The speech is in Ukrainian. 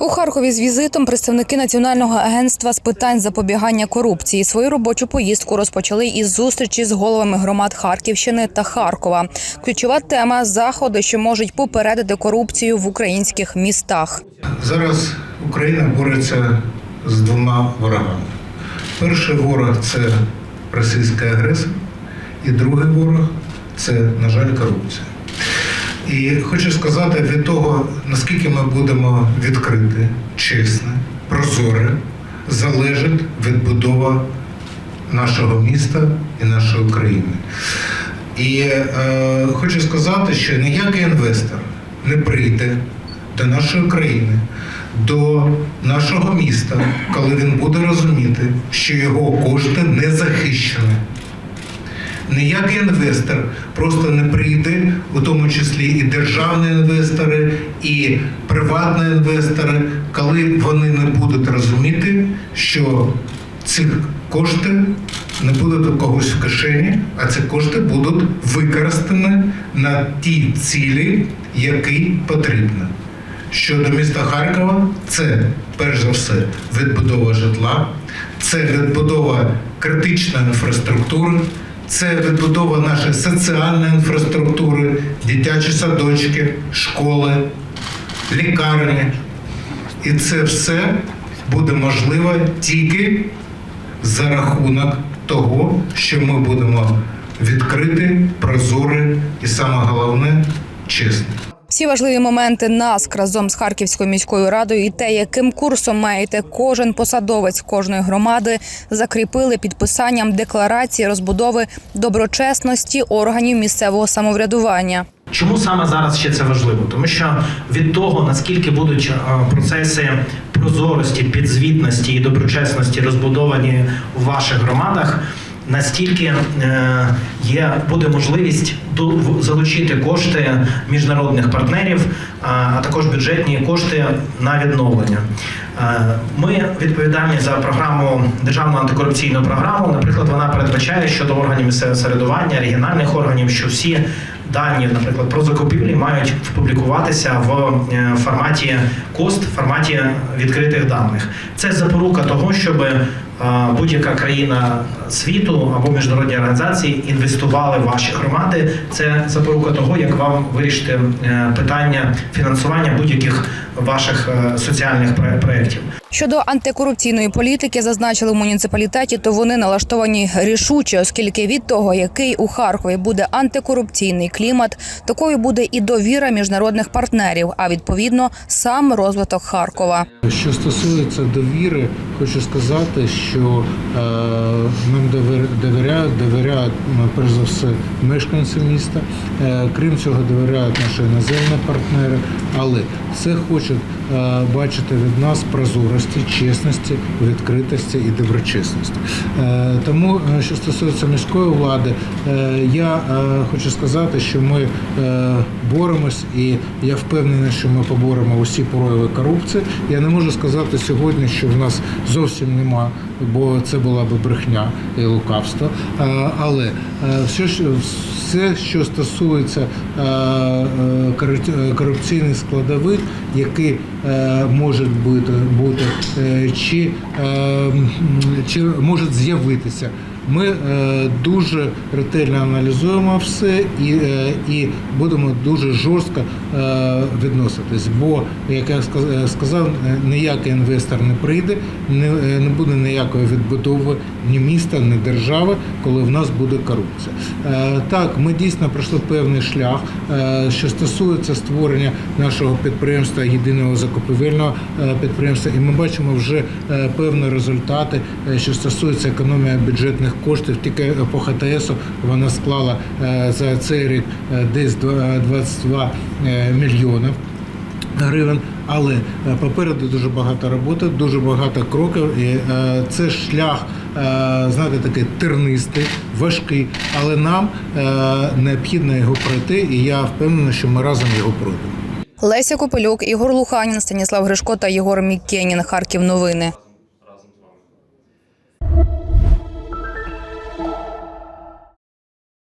У Харкові з візитом представники Національного агентства з питань запобігання корупції свою робочу поїздку розпочали із зустрічі з головами громад Харківщини та Харкова. Ключова тема заходи, що можуть попередити корупцію в українських містах. Зараз Україна бореться з двома ворогами. Перший ворог це російський агресор, і другий ворог це, на жаль, корупція. І хочу сказати, від того, наскільки ми будемо відкриті, чесні, прозорі, залежить відбудова нашого міста і нашої країни. І е, хочу сказати, що ніякий інвестор не прийде до нашої країни, до нашого міста, коли він буде розуміти, що його кошти не захищені. Ніякий інвестор просто не прийде, у тому числі і державні інвестори, і приватні інвестори, коли вони не будуть розуміти, що ці кошти не будуть у когось в кишені, а ці кошти будуть використані на ті цілі, які потрібні. Щодо міста Харкова, це перш за все відбудова житла, це відбудова критичної інфраструктури, це відбудова нашої соціальної інфраструктури, дитячі садочки, школи, лікарні. І це все буде можливо тільки за рахунок того, що ми будемо відкриті, прозорі і саме головне чесні. Всі важливі моменти НАСК разом з Харківською міською радою і те, яким курсом має йти кожен посадовець кожної громади, закріпили підписанням декларації розбудови доброчесності органів місцевого самоврядування. Чому саме зараз ще це важливо? Тому що від того, наскільки будуть е, процеси прозорості, підзвітності і доброчесності розбудовані у ваших громадах, настільки е, є буде можливість залучити кошти міжнародних партнерів, а також бюджетні кошти на відновлення. Е, Ми відповідальні за програму державну антикорупційну програму. Наприклад, вона передбачає щодо органів місцевого самоврядування, регіональних органів, що всі дані, наприклад, про закупівлі мають публікуватися в е, форматі КОСТ, форматі відкритих даних. Це запорука того, щоб будь-яка країна світу або міжнародні організації інвестували в ваші громади. Це запорука того, як вам вирішити е, питання фінансування будь-яких ваших е, соціальних проєктів. Щодо антикорупційної політики, зазначили в муніципалітеті, то вони налаштовані рішуче, оскільки від того, який у Харкові буде антикорупційний клімат, такою буде і довіра міжнародних партнерів, а відповідно сам розвиток Харкова. Що стосується довіри, хочу сказати, що е, нам довір- довіряють, довіряють ну, перш за все мешканці міста. Е, крім цього, довіряють наші іноземні партнери, але це хочуть бачити від нас прозорості, чесності, відкритості і доброчесності. Е, тому, е, що стосується міської влади, е, я е, хочу сказати, що ми е, боремось, і я впевнений, що ми поборемо усі прояви корупції. Я не можу сказати сьогодні, що в нас зовсім нема, бо це була би брехня і лукавство. Е, Але е, все, все, що стосується е, кору- корупційних складових, які можуть бути, бути чи, чи можуть з'явитися. Ми дуже ретельно аналізуємо все і, і будемо дуже жорстко відноситись. Бо, як я сказав, ніякий інвестор не прийде, не, буде ніякої відбудови ні міста, ні держави, коли в нас буде корупція. Е, так, ми дійсно пройшли певний шлях, е, що стосується створення нашого підприємства, єдиного закупівельного е, підприємства, і ми бачимо вже певні результати, що стосується економії бюджетних коштів. Тільки по ХТСу вона склала за цей рік десь два- 22 е, мільйонів гривень. Але е, попереду дуже багато роботи, дуже багато кроків. І е, це шлях, е, знаєте, такий тернистий, важкий, але нам необхідно його пройти, і я впевнений, що ми разом його пройдемо. Леся Копилюк, Ігор Луханін, Станіслав Гришко та Єгор Мікенін. Харків новини.